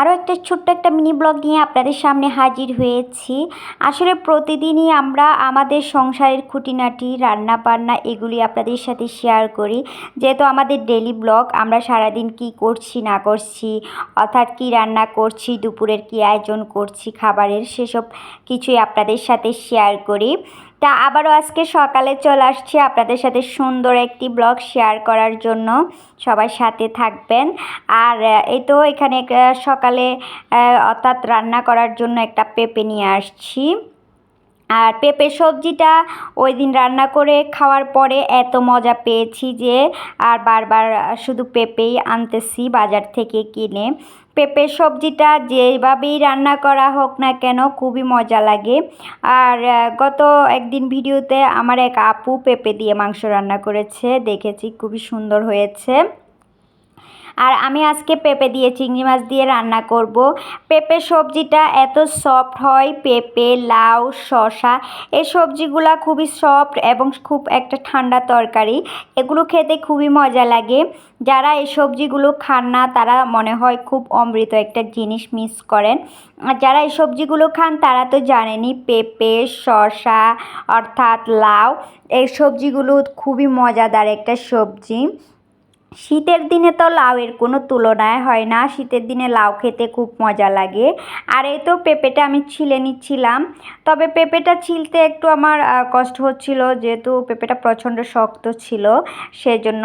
আরও একটা ছোট্ট একটা মিনি ব্লগ নিয়ে আপনাদের সামনে হাজির হয়েছি। আসলে প্রতিদিনই আমরা আমাদের সংসারের খুঁটিনাটি রান্না বান্না এগুলি আপনাদের সাথে শেয়ার করি। যেহেতু আমাদের ডেলি ব্লগ আমরা সারাদিন কি করছি, না করছি, অর্থাৎ কি রান্না করছি, দুপুরের কি আয়োজন করছি, খাবারের সেসব কিছুই আপনাদের সাথে শেয়ার করি। তা আবারও আজকে সকালে চলে আসছি আপনাদের সাথে সুন্দর একটি ব্লগ শেয়ার করার জন্য। সবাই সাথে থাকবেন। আর এই তো এখানে সকালে অর্থাৎ রান্না করার জন্য একটা পেঁপে নিয়ে আসছি। আর পেঁপে সবজিটা ওই দিন রান্না করে খাওয়ার পরে এত মজা পেয়েছি যে, আর বারবার শুধু পেঁপেই আনতেছি বাজার থেকে কিনে। পেঁপে সবজিটা যেভাবেই রান্না করা হোক না কেন খুবই মজা লাগে। আর গত একদিন ভিডিওতে আমার এক আপু পেঁপে দিয়ে মাংস রান্না করেছে, দেখেছি খুবই সুন্দর হয়েছে। আর আমি আজকে পেঁপে দিয়ে চিংড়ি মাছ দিয়ে রান্না করব। পেঁপে সবজিটা এত সফট হয়, পেঁপে, লাউ, শসা, এই সবজিগুলা খুবই সফট এবং খুব একটা ঠান্ডা তরকারি। এগুলো খেতে খুবই মজা লাগে। যারা এই সবজিগুলো খান না, তারা মনে হয় খুব অমৃত একটা জিনিস মিস করেন। আর যারা এই সবজিগুলো খান, তারা তো জানেনই পেঁপে, শসা, অর্থাৎ লাউ, এই সবজিগুলো খুবই মজাদার একটা সবজি। শীতের দিনে তো লাউয়ের কোনো তুলনায় হয় না। শীতের দিনে লাউ খেতে খুব মজা লাগে। আর এই তো পেঁপেটা আমি ছিলে নিচ্ছিলাম। তবে পেঁপেটা ছিলতে একটু আমার কষ্ট হচ্ছিল। যেহেতু পেঁপেটা প্রচণ্ড শক্ত ছিল, সেজন্য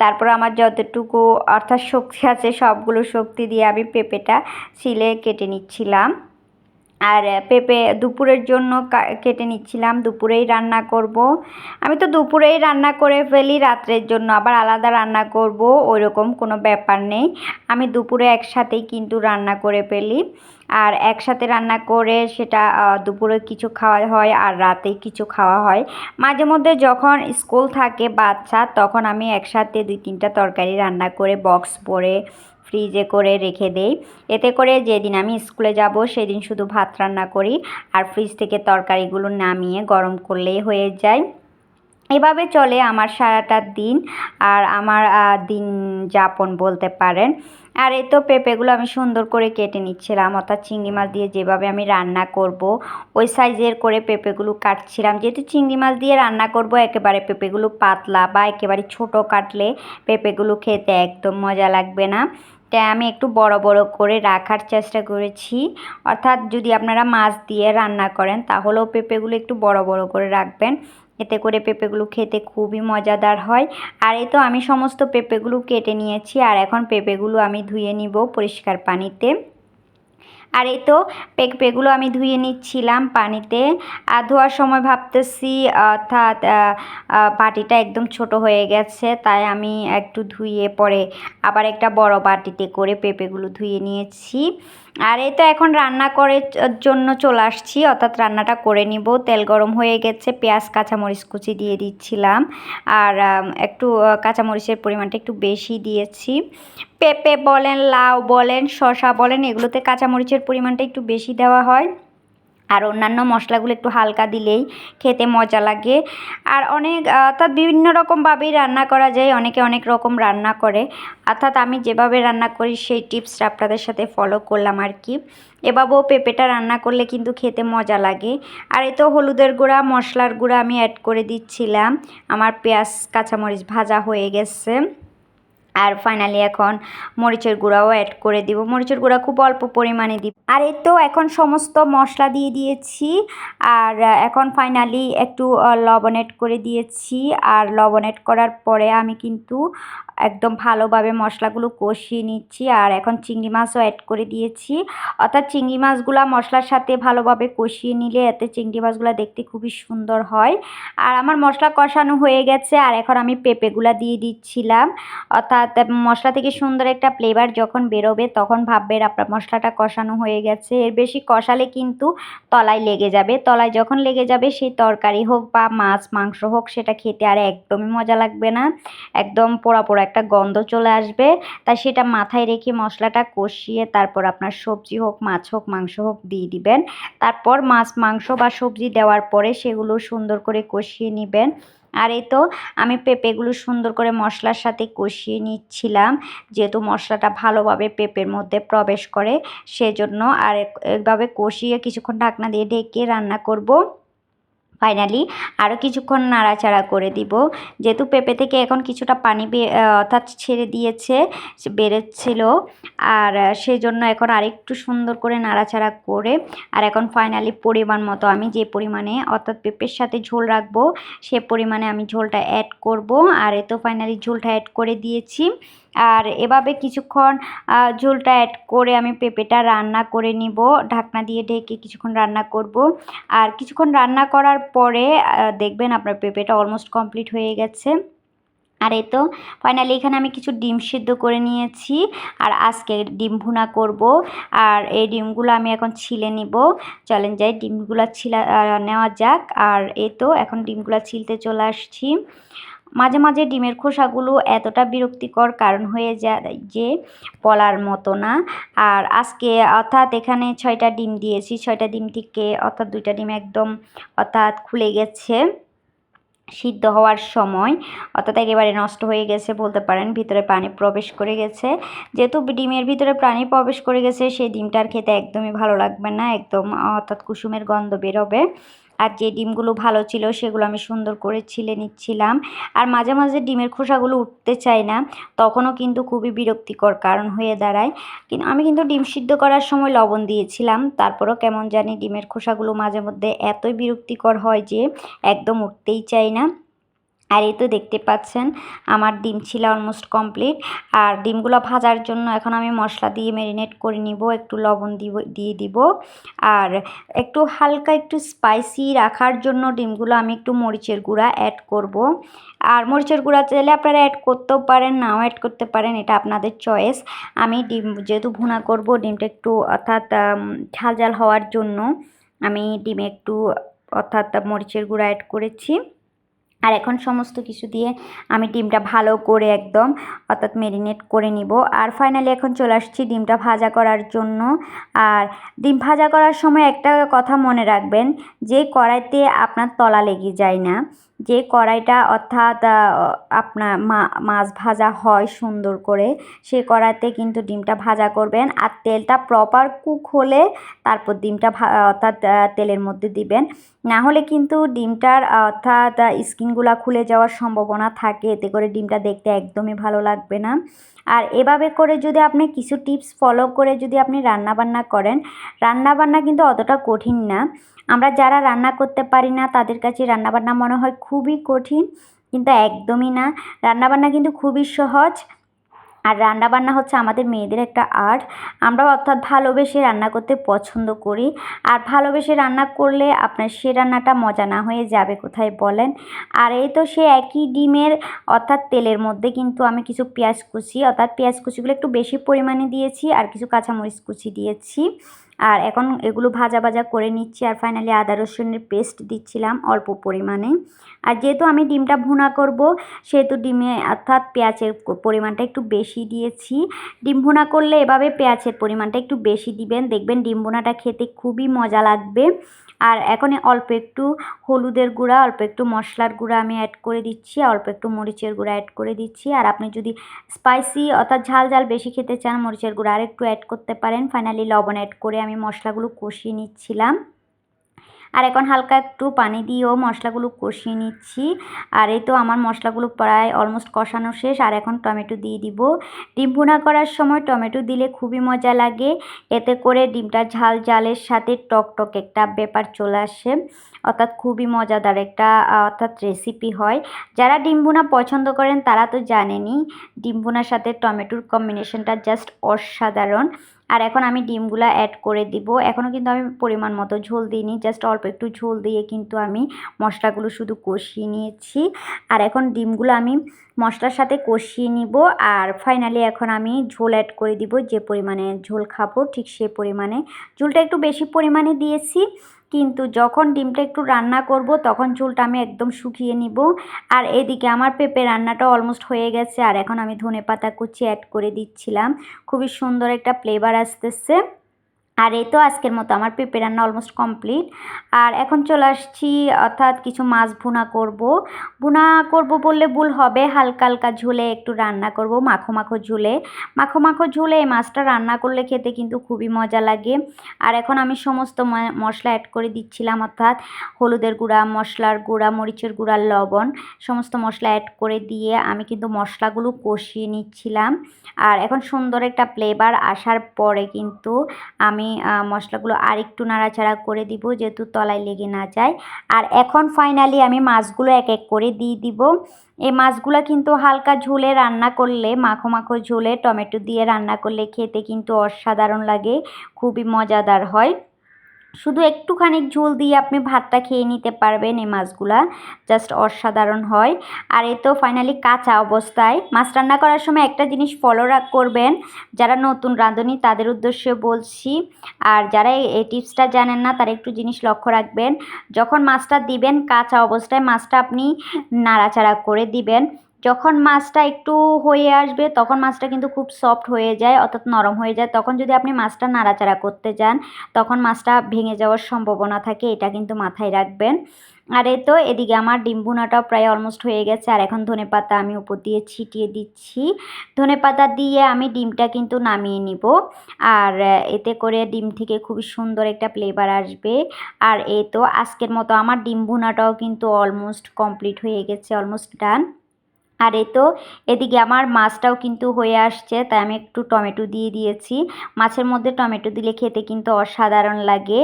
তারপর আমার যতটুকু অর্থাৎ শক্তি আছে, সবগুলো শক্তি দিয়ে আমি পেঁপেটা ছিলে কেটে নিচ্ছিলাম। আর পেঁপে দুপুরের জন্য কেটে নিচ্ছিলাম, দুপুরেই রান্না করব। আমি তো দুপুরেই রান্না করে ফেলি, রাত্রের জন্য আবার আলাদা রান্না করব, ওইরকম কোনো ব্যাপার নেই। আমি দুপুরে একসাথেই কিন্তু রান্না করে ফেলি। আর একসাথে রান্না করে সেটা দুপুরে কিছু খাওয়া হয় আর রাতে কিছু খাওয়া হয়। মাঝে মধ্যে যখন স্কুল থাকে বাচ্চা, তখন আমি একসাথে দুই তিনটা তরকারি রান্না করে বক্স ভরে ফ্রিজে করে রেখে দেই। এতে করে যেদিন আমি স্কুলে যাব, সেদিন শুধু ভাত রান্না করি আর ফ্রিজ থেকে তরকারিগুলো নামিয়ে গরম করলেই হয়ে যায়। এভাবে চলে আমার সারাটা দিন আর আমার দিন যাপন বলতে পারেন। আর এই তো পেঁপেগুলো আমি সুন্দর করে কেটে নিচ্ছিলাম, অর্থাৎ চিংড়ি মাছ দিয়ে যেভাবে আমি রান্না করব, ওই সাইজের করে পেঁপেগুলো কাটছিলাম। যেহেতু চিংড়ি মাছ দিয়ে রান্না করব, একেবারে পেঁপেগুলো পাতলা বা একেবারে ছোট কাটলে পেঁপেগুলো খেতে একদম মজা লাগবে না। তাই আমি একটু বড় বড় করে রাখার চেষ্টা করেছি। অর্থাৎ যদি আপনারা মাছ দিয়ে রান্না করেন, তাহলেও পেঁপেগুলো একটু বড় বড় করে রাখবেন। এতে করে পেঁপেগুলো খেতে খুবই মজাদার হয়। আর এই তো আমি সমস্ত পেঁপেগুলো কেটে নিয়েছি, আর এখন পেঁপেগুলো আমি ধুয়ে নিব পরিষ্কার পানিতে। আর এই তো পেঁপেগুলো আমি ধুয়ে নিচ্ছিলাম পানিতে। আর ধোয়ার সময় ভাবতেছি, অর্থাৎ বাটিটা একদম ছোট হয়ে গেছে, তাই আমি একটু ধুয়ে পরে আবার একটা বড় বাটিতে করে পেঁপেগুলো ধুয়ে নিয়েছি। আর এই তো এখন রান্না করার জন্য চলে আসছি। অর্থাৎ রান্নাটা করে নিব। তেল গরম হয়ে গেছে, পেঁয়াজ, কাঁচামরিচ কুচি দিয়ে দিচ্ছিলাম। আর একটু কাঁচামরিচের পরিমাণটা একটু বেশি দিয়েছি। পেঁপে বলেন, লাউ বলেন শশা বলেন, এগুলোতে কাঁচামরিচের পরিমাণটা একটু বেশি দেওয়া হয়। আর অন্যান্য মশলাগুলো একটু হালকা দিলেই খেতে মজা লাগে। আর অনেক অর্থাৎ বিভিন্ন রকমভাবেই রান্না করা যায়, অনেকে অনেক রকম রান্না করে। অর্থাৎ আমি যেভাবে রান্না করি সেই টিপসটা আপনাদের সাথে ফলো করলাম আর কি। এভাবেও পেঁপেটা রান্না করলে কিন্তু খেতে মজা লাগে। আর এই তো হলুদের গুঁড়া, মশলার গুঁড়া আমি অ্যাড করে দিচ্ছিলাম। আমার পেঁয়াজ, কাঁচামরিচ ভাজা হয়ে গেছে। আর ফাইনালি এখন মরিচের গুঁড়াও অ্যাড করে দিব। মরিচের গুঁড়া খুব অল্প পরিমাণে দিব। আর এই তো এখন সমস্ত মশলা দিয়ে দিয়েছি। আর এখন ফাইনালি একটু লবণ অ্যাড করে দিয়েছি। আর লবণ অ্যাড করার পরে আমি কিন্তু একদম ভালোভাবে মশলাগুলো কষিয়ে নিচ্ছি আর এখন চিংড়ি মাছও অ্যাড করে দিয়েছি। অর্থাৎ চিংড়ি মাছগুলো মশলার সাথে ভালোভাবে কষিয়ে নিলে এতে চিংড়ি মাছগুলো দেখতে খুবই সুন্দর হয়। আর আমার মশলা কষানো হয়ে গেছে আর এখন আমি পেঁপেগুলা দিয়ে দিচ্ছিলাম। অর্থাৎ মশলা থেকে সুন্দর একটা ফ্লেভার যখন বেরোবে তখন ভাববেন আপনার মশলাটা কষানো হয়ে গেছে। এর বেশি কষালে কিন্তু তলায় লেগে যাবে। তলায় যখন লেগে যাবে সেই তরকারি হোক বা মাছ, মাংস হোক সেটা খেতে আর একদমই মজা লাগবে না। একদম পোড়া পোড়া একটা গন্ধ চলে আসবে। তাই সেটা মাথায় রেখে মশলাটা কষিয়ে তারপর আপনার সবজি হোক, মাছ হোক, মাংস হোক দিয়ে দিবেন। তারপর মাছ, মাংস বা সবজি দেওয়ার পরে সেগুলো সুন্দর করে কষিয়ে নেবেন। আর এই তো আমি পেঁপেগুলো সুন্দর করে মশলার সাথে কষিয়ে নিচ্ছিলাম। যেহেতু মশলাটা ভালোভাবে পেঁপের মধ্যে প্রবেশ করে, সেজন্য আর এভাবে কষিয়ে কিছুক্ষণ ঢাকনা দিয়ে ঢেকে রান্না করব। ফাইনালি আরও কিছুক্ষণ নাড়াচাড়া করে দিব। যেহেতু পেঁপে থেকে এখন কিছুটা পানি অর্থাৎ ছেড়ে দিয়েছে বেড়েছিল আর সেজন্য এখন আরেকটু সুন্দর করে নাড়াচাড়া করে। আর এখন ফাইনালি পরিমাণ মতো আমি যে পরিমাণে, অর্থাৎ পেঁপের সাথে ঝোল রাখব, সে পরিমাণে আমি ঝোলটা অ্যাড করব। আর এ তো ফাইনালি ঝোলটা অ্যাড করে দিয়েছি। আর এভাবে কিছুক্ষণ ঝোলটা অ্যাড করে আমি পেঁপেটা রান্না করে নিব। ঢাকনা দিয়ে ঢেকে কিছুক্ষণ রান্না করব। আর কিছুক্ষণ রান্না করার পরে দেখবেন আপনার পেঁপেটা অলমোস্ট কমপ্লিট হয়ে গেছে। আর এই তো ফাইনালি এখানে আমি কিছু ডিম সিদ্ধ করে নিয়েছি। আর আজকে ডিম ভুনা করব। আর এই ডিমগুলো আমি এখন ছিলে নিব। চলেন যাই, ডিমগুলো ছিলা নেওয়া যাক। আর এই তো, এখন ডিমগুলো ছিলতে চলে আসছি। মাঝে মাঝে ডিমের খোসাগুলো এতটা বিরক্তিকর কারণ হয়ে যায় যে বলার মতো না। আর আজকে অর্থাৎ এখানে ছয়টা ডিম দিয়েছি, ছয়টা ডিম থেকে অর্থাৎ দুইটা ডিম একদম অর্থাৎ খুলে গেছে সিদ্ধ হওয়ার সময়। অর্থাৎ একেবারে নষ্ট হয়ে গেছে বলতে পারেন, ভিতরে পানি প্রবেশ করে গেছে। যেহেতু ডিমের ভিতরে পানি প্রবেশ করে গেছে, সেই ডিমটার খেতে একদমই ভালো লাগবে না, একদম অর্থাৎ কুসুমের গন্ধ বেরোবে। আর যে ডিমগুলো ভালো ছিল সেগুলো আমি সুন্দর করে ছিলে নিচ্ছিলাম। আর মাঝে মাঝে ডিমের খোসাগুলো উঠতে চায় না, তখনও কিন্তু খুবই বিরক্তিকর কারণ হয়ে দাঁড়ায়। কিন্তু আমি কিন্তু ডিম সিদ্ধ করার সময় লবণ দিয়েছিলাম, তারপরও কেমন জানি ডিমের খোসাগুলো মাঝে মধ্যে এতই বিরক্তিকর হয় যে একদম উঠতেই চায় না। আর এই তো দেখতে পাচ্ছেন, আমার ডিম ছিল অলমোস্ট কমপ্লিট আর ডিমগুলো ভাজার জন্য এখন আমি মশলা দিয়ে ম্যারিনেট করে নিব, একটু লবণ দিব, দিয়ে দিব। আর একটু হালকা একটু স্পাইসি রাখার জন্য ডিমগুলো আমি একটু মরিচের গুঁড়া অ্যাড করব। আর মরিচের গুঁড়া চাইলে আপনারা অ্যাড করতেও পারেন, নাও অ্যাড করতে পারেন, এটা আপনাদের চয়েস আমি ডিম যেহেতু ভুনা করব, ডিমটা একটু অর্থাৎ ঝাল ঝাল হওয়ার জন্য আমি ডিমে একটু অর্থাৎ মরিচের গুঁড়া অ্যাড করেছি। আর এখন সমস্ত কিছু দিয়ে আমি ডিমটা ভালো করে একদম অর্থাৎ মেরিনেট করে নিব। আর ফাইনালি এখন চলে আসছি ডিমটা ভাজা করার জন্য। আর ডিম ভাজা করার সময় একটা কথা মনে রাখবেন, যে কড়াইতে আপনার তলা লেগে যায় না। যে কড়াইটা অর্থাৎ আপনার মা, মাছ ভাজা হয় সুন্দর করে সেই কড়াইতে কিন্তু ডিমটা ভাজা করবেন আর তেলটা প্রপার কুক হলে তারপর ডিমটা অর্থাৎ তেলের মধ্যে দিবেন। না হলে কিন্তু ডিমটার, অর্থাৎ স্কিনগুলো খুলে যাওয়ার সম্ভাবনা থাকে, এতে করে ডিমটা দেখতে একদমই ভালো লাগবে না। আর এভাবে করে যদি আপনি কিছু টিপস ফলো করে যদি আপনি রান্নাবান্না করেন, রান্নাবান্না কিন্তু অতটা কঠিন না। আমরা যারা রান্না করতে পারি না, তাদের কাছে রান্নাবান্না মনে হয় খুবই কঠিন, কিন্তু একদমই না। রান্নাবান্না কিন্তু খুবই সহজ। আর রান্নাবান্না হচ্ছে আমাদের মেয়েদের একটা আর্ট। আমরা অর্থাৎ ভালোবেসে রান্না করতে পছন্দ করি। আর ভালোবেসে রান্না করলে আপনার সে রান্নাটা মজা না হয়ে যাবে, কোথায় বলেন? আর এই তো সে একই ডিমের অর্থাৎ তেলের মধ্যে কিন্তু আমি কিছু পেঁয়াজ কুচি, অর্থাৎ পেঁয়াজ কুচিগুলো একটু বেশি পরিমাণে দিয়েছি আর কিছু কাঁচামরিচ কুচি দিয়েছি। আর এখন এগুলো ভাজা ভাজা করে নিচ্ছি আর ফাইনালি আদা রসুনের পেস্ট দিচ্ছিলাম অল্প পরিমাণে। আর যেহেতু আমি ডিমটা ভুনা করব, সেহেতু ডিমে অর্থাৎ পেঁয়াজের পরিমাণটা একটু বেশি দিয়েছি। ডিম ভুনা করলে এভাবে পেঁয়াজের পরিমাণটা একটু বেশি দিবেন। দেখবেন ডিম ভুনাটা খেতে খুবই মজা লাগবে। আর এখন অল্প একটু হলুদের গুঁড়া, অল্প একটু মশলার গুঁড়া আমি অ্যাড করে দিচ্ছি, অল্প একটু মরিচের গুঁড়া অ্যাড করে দিচ্ছি। আর আপনি যদি স্পাইসি অর্থাৎ ঝাল ঝাল বেশি খেতে চান, মরিচের গুঁড়া আর একটু অ্যাড করতে পারেন। ফাইনালি লবণ অ্যাড করে আমি মশলাগুলো কষিয়ে নিচ্ছিলাম। আর এখন হালকা একটু পানি দিয়েও মশলাগুলো কষিয়ে নিচ্ছি। আর এই তো আমার মশলাগুলো প্রায় অলমোস্ট কষানো শেষ। আর এখন টমেটো দিয়ে দিব। ডিম ভুনা করার সময় টমেটো দিলে খুবই মজা লাগে। এতে করে ডিমটা ঝাল ঝালের সাথে টক টক একটা ব্যাপার চলে আসে। অর্থাৎ খুবই মজাদার একটা, অর্থাৎ রেসিপি হয়। যারা ডিম ভুনা পছন্দ করেন তারা তো জানেনই, ডিম ভুনার সাথে টমেটোর কম্বিনেশনটা জাস্ট অসাধারণ। আর এখন আমি ডিমগুলো অ্যাড করে দিব। এখনও কিন্তু আমি পরিমাণ মতো ঝোল দিইনি জাস্ট অল্প একটু ঝোল দিয়ে কিন্তু আমি মশলাগুলো শুধু কষিয়ে নিয়েছি। আর এখন ডিমগুলো আমি মশলার সাথে কষিয়ে নিব আর ফাইনালি এখন আমি ঝোল অ্যাড করে দিব, যে পরিমাণে ঝোল খাব ঠিক সে পরিমাণে। ঝোলটা একটু বেশি পরিমাণে দিয়েছি। কিন্তু যখন ডিমটা একটু রান্না করব, তখন চুলটা আমি একদম শুকিয়ে নিব। আর এদিকে আমার পেঁপে রান্নাটা অলমোস্ট হয়ে গেছে, আর এখন আমি ধনে পাতা কুচি অ্যাড করে দিচ্ছিলাম। খুবই সুন্দর একটা ফ্লেভার আসতেছে। আর এই তো আজকের মতো আমার পেঁপে রান্না অলমোস্ট কমপ্লিট আর এখন চলে আসছি, অর্থাৎ কিছু মাছ ভুনা করব। ভুনা করব বললে ভুল হবে, হালকা হালকা ঝোলে একটু রান্না করব, মাখো মাখো ঝুলে। মাখো মাখো ঝোলে এই মাছটা রান্না করলে খেতে কিন্তু খুবই মজা লাগে। আর এখন আমি সমস্ত মশলা অ্যাড করে দিচ্ছিলাম, অর্থাৎ হলুদের গুঁড়া, মশলার গুঁড়া, মরিচের গুঁড়া, লবণ, সমস্ত মশলা অ্যাড করে দিয়ে আমি কিন্তু মশলাগুলো কষিয়ে নিচ্ছিলাম। আর এখন সুন্দর একটা ফ্লেভার আসার পরে কিন্তু আমি মশলাগুলো আর একটু নাড়াচাড়া করে দিব যেহেতু তলায় লেগে না যায়। আর এখন ফাইনালি আমি মাছগুলো এক এক করে দিয়ে দিব। এই মাছগুলো কিন্তু হালকা ঝোলে রান্না করলে, মাখো মাখো ঝোলে টমেটো দিয়ে রান্না করলে খেতে কিন্তু অসাধারণ লাগে, খুবই মজাদার হয়। শুধু একটুখানি ঝোল দিয়ে আপনি ভাতটা খেয়ে নিতে পারবেন এই মাছগুলা জাস্ট অসাধারণ হয়। আর এ তো ফাইনালি কাঁচা অবস্থায়। মাছ রান্না করার সময় একটা জিনিস ফলো করবেন, যারা নতুন রাঁধুনি তাদের উদ্দেশ্যে বলছি, আর যারা এই টিপসটা জানেন না তারা একটু জিনিস লক্ষ্য রাখবেন। যখন মাছটা দিবেন কাঁচা অবস্থায় মাছটা আপনি নাড়াচাড়া করে দিবেন। যখন মাছটা একটু হয়ে আসবে, তখন মাছটা কিন্তু খুব সফট হয়ে যায়, অর্থাৎ নরম হয়ে যায়। তখন যদি আপনি মাছটা নাড়াচাড়া করতে যান, তখন মাছটা ভেঙে যাওয়ার সম্ভাবনা থাকে, এটা কিন্তু মাথায় রাখবেন। আর এই তো এদিকে আমার ডিম ভুনাটাও প্রায় অলমোস্ট হয়ে গেছে, আর এখন ধনে পাতা আমি উপর দিয়ে ছিটিয়ে দিচ্ছি। ধনে পাতা দিয়ে আমি ডিমটা কিন্তু নামিয়ে নিব, আর এতে করে ডিম থেকে খুবই সুন্দর একটা ফ্লেভার আসবে। আর এই তো আজকের মতো আমার ডিম ভুনাটাও কিন্তু অলমোস্ট কমপ্লিট হয়ে গেছে অলমোস্ট ডান আর এই তো, এদিকে আমার মাছটাও কিন্তু হয়ে আসছে, তাই আমি একটু টমেটো দিয়ে দিয়েছি। মাছের মধ্যে টমেটো দিলে খেতে কিন্তু অসাধারণ লাগে।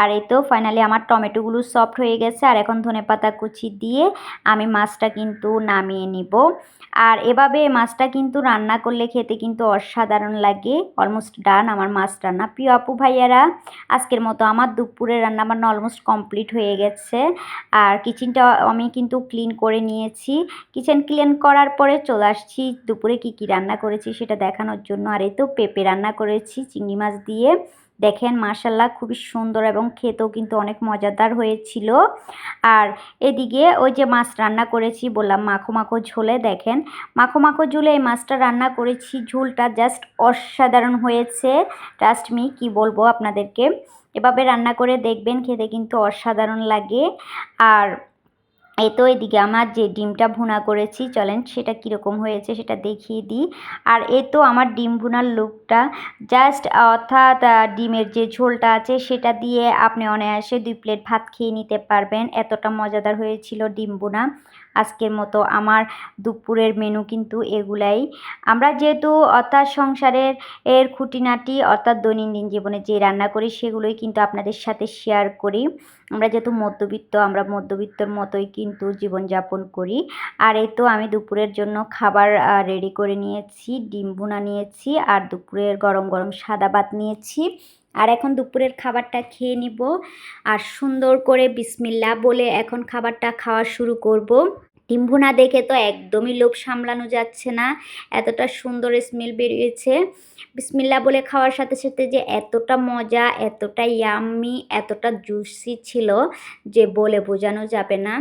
আর এই তো ফাইনালি আমার টমেটোগুলো সফট হয়ে গেছে, আর এখন ধনে পাতা কুচি দিয়ে আমি মাছটা কিন্তু নামিয়ে নিব। আর এভাবে মাছটা কিন্তু রান্না করলে খেতে কিন্তু অসাধারণ লাগে। অলমোস্ট ডান আমার মাছ রান্না। প্রিয় আপু ভাইয়ারা, আজকের মতো আমার দুপুরের রান্না বান্না অলমোস্ট কমপ্লিট হয়ে গেছে। আর কিচেনটা আমি কিন্তু ক্লিন করে নিয়েছি। কিচেন ক্লিন করার পরে চলে আসছি। দুপুরে কি কি রান্না করেছি সেটা দেখানোর জন্য। আর এই তো পেঁপে রান্না করেছি, চিংড়ি মাছ দিয়ে। দেখেন মাশাল্লাহ খুবই সুন্দর এবং খেতেও কিন্তু অনেক মজাদার হয়েছিল। আর এদিকে ওই যে মাছ রান্না করেছি, বললাম মাখো মাখো ঝোলে। দেখেন মাখো মাখো ঝোলে এই মাছটা রান্না করেছি। ঝোলটা জাস্ট অসাধারণ হয়েছে। ট্রাস্ট মি কি বলব আপনাদেরকে? এভাবে রান্না করে দেখবেন, খেতে কিন্তু অসাধারণ লাগে। আর এই তো এদিকে আমার যে ডিমটা ভুনা করেছি, চলেন সেটা কীরকম হয়েছে সেটা দেখিয়ে দিই। আর এ তো আমার ডিম ভুনার লুকটা। জাস্ট অর্থাৎ ডিমের যে ঝোলটা আছে সেটা দিয়ে আপনি অনায়াসে দুই প্লেট ভাত খেয়ে নিতে পারবেন। এতটা মজাদার হয়েছিল ডিম ভুনা। আজকের মতো আমার দুপুরের মেনু কিন্তু এগুলাই। আমরা যেহেতু অর্থাৎ সংসারের এর খুঁটিনাটি অর্থাৎ দৈনন্দিন জীবনে যে রান্না করি সেগুলোই কিন্তু আপনাদের সাথে শেয়ার করি। আমরা যেহেতু মধ্যবিত্ত, আমরা মধ্যবিত্তর মতোই কিন্তু জীবনযাপন করি। আর এই তো আমি দুপুরের জন্য খাবার রেডি করে নিয়েছি, ডিম বোনা নিয়েছি আর দুপুরের গরম গরম সাদা ভাত নিয়েছি। আর এখন দুপুরের খাবারটা খেয়ে নিব। আর সুন্দর করে বিসমিল্লা বলে এখন খাবারটা খাওয়া শুরু করব। ডিম ভুনা দেখে তো একদমই লোভ সামলানো যাচ্ছে না। এতটা সুন্দর স্মেল বেরিয়েছে। বিসমিল্লা বলে খাওয়ার সাথে সাথে যে এতটা মজা, এতটা ইয়াম্মি এতটা জুসি ছিল যে বলে বোঝানো যাবে না।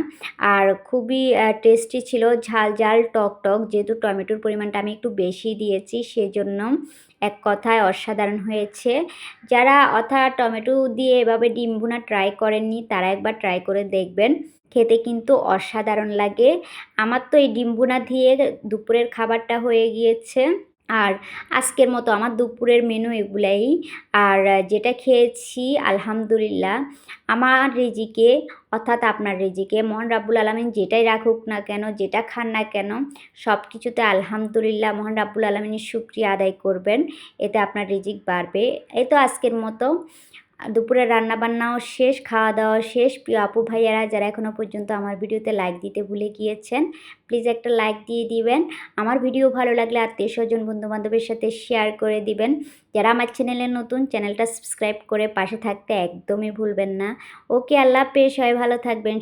আর খুবই টেস্টি ছিল। ঝাল ঝাল, টক টক। যেহেতু টমেটোর পরিমাণটা আমি একটু বেশি দিয়েছি, সেজন্য এক কথায় অসাধারণ হয়েছে। যারা অর্থাৎ টমেটো দিয়ে এভাবে ডিম ভুনা ট্রাই করেননি, তারা একবার ট্রাই করে দেখবেন। খেতে কিন্তু অসাধারণ লাগে। আমার তো এই ডিম ভুনা দিয়ে দুপুরের খাবারটা হয়ে গিয়েছে। আর আজকের মতো আমার দুপুরের মেনু এগুলাই। আর যেটা খেয়েছি, আলহামদুলিল্লাহ, আমার রিজিকে, অর্থাৎ আপনার রিজিকে মন রাব্বুল আলমিন যেটাই রাখুক না কেন, যেটা খান না কেন সব কিছুতে আলহামদুলিল্লাহ মোহন রাব্বুল আলমিনের শুক্রিয়া আদায় করবেন। এতে আপনার রিজিক বাড়বে। এই তো আজকের মতো। দুপুরে রান্নাবান্নাও শেষ খাওয়া দাওয়া শেষ। প্রিয় আপু ভাইয়ারা, যারা এখনও পর্যন্ত আমার ভিডিওতে লাইক দিতে ভুলে গিয়েছেন প্লিজ একটা লাইক দিয়ে দিবেন। আমার ভিডিও ভালো লাগলে আত্মীয় স্বজন, বন্ধুবান্ধবের সাথে শেয়ার করে দিবেন। যারা আমার চ্যানেলে নতুন চ্যানেলটা সাবস্ক্রাইব করে পাশে থাকতে একদমই ভুলবেন না। ওকে আল্লাহ পেশ হয় ভালো থাকবেন।